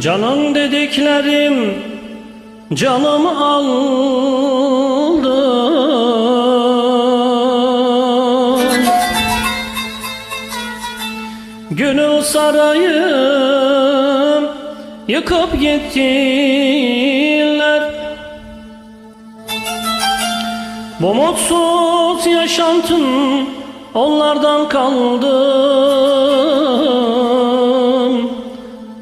Canım dediklerim canım aldı. Gönül sarayım yıkıp gittiler Bu mutsuz yaşantım onlardan kaldım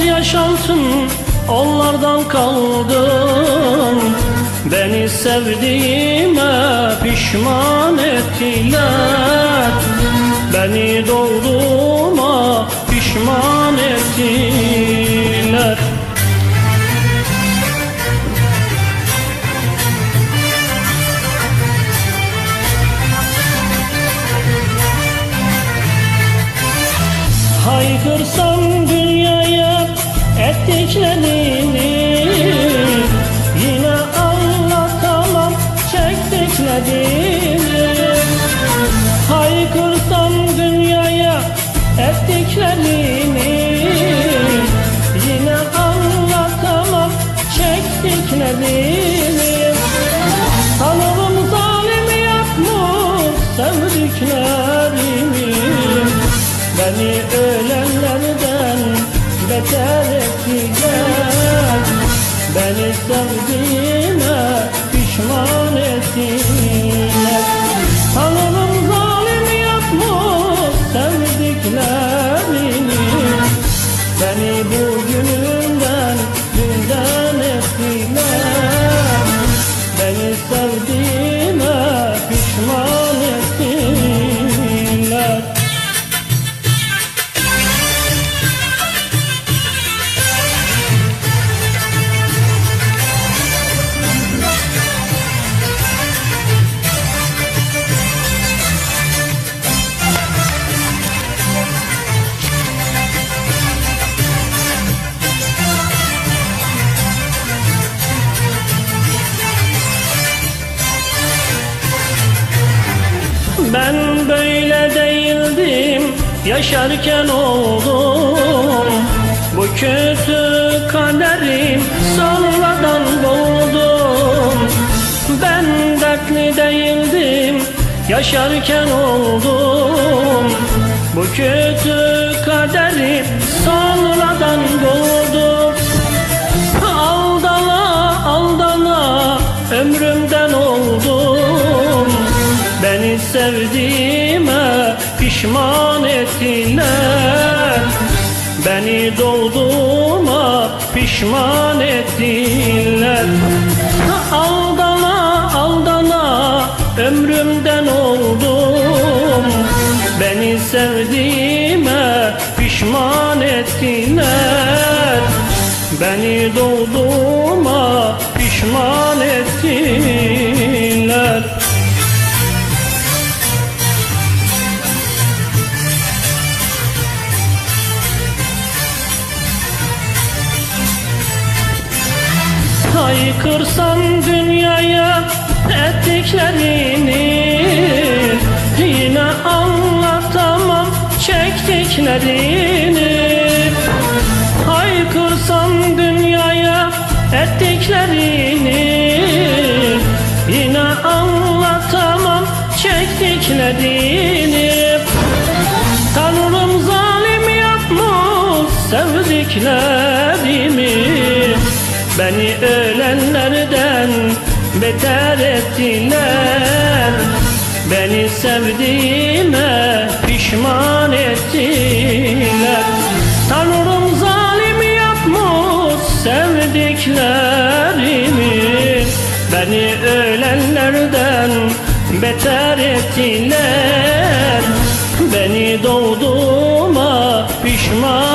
yaşantım onlardan kaldım Beni sevdiğime pişman ettiler. Beni doğduğuma pişman ettiler. Haykırsam ettiklerini Yine anlatamam çektiklerini Haykırsam dünyaya ettiklerini Yine anlatamam çektiklerini Tanrım zalim yapmış sevdiklerimi. Beni beter ettiler. Beni sevdiğime pişman ettiler Yaşarken oldum. Bu kötü kaderim Sonradan buldum Ben dertli değildim Yaşarken oldum. Bu kötü kaderim Sonradan buldum Aldana aldana ömrümden oldum. Beni sevdiğime pişman ettiler. Beni doğduğuma pişman ettiler. Aldana aldana ömrümden oldum. Beni sevdiğime pişman ettiler. Beni doğduğuma Haykırsam dünyaya ettiklerini Yine anlatamam çektiklerini. Haykırsam dünyaya ettiklerini Yine anlatamam çektiklerini. Tanrım zalim yapmış sevdiklerimi Beni ölenlerden beter ettiler. Beni sevdiğime pişman ettiler. Tanrım zalim yapmış sevdiklerimi. Beni ölenlerden beter ettiler. Beni doğduğuma pişman